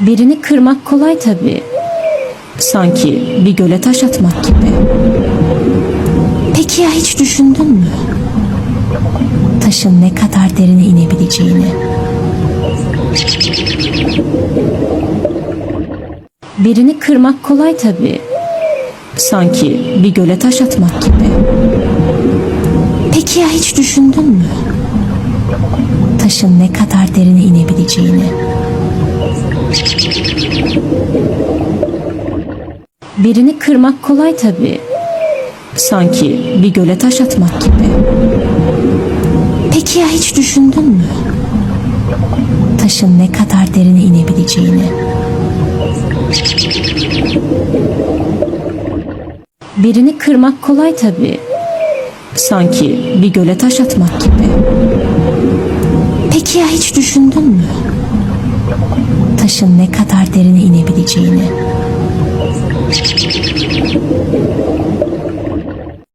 Birini kırmak kolay tabii. Sanki bir göle taş atmak gibi. Peki ya hiç düşündün mü? Taşın ne kadar derine inebileceğini. Birini kırmak kolay tabii. Sanki bir göle taş atmak gibi. Peki ya hiç düşündün mü? Taşın ne kadar derine inebileceğini. Birini kırmak kolay tabii. Sanki bir göle taş atmak gibi. Peki ya hiç düşündün mü? Taşın ne kadar derine inebileceğini. Birini kırmak kolay tabii. Sanki bir göle taş atmak gibi. Peki ya hiç düşündün mü? taşın ne kadar derine inebileceğini.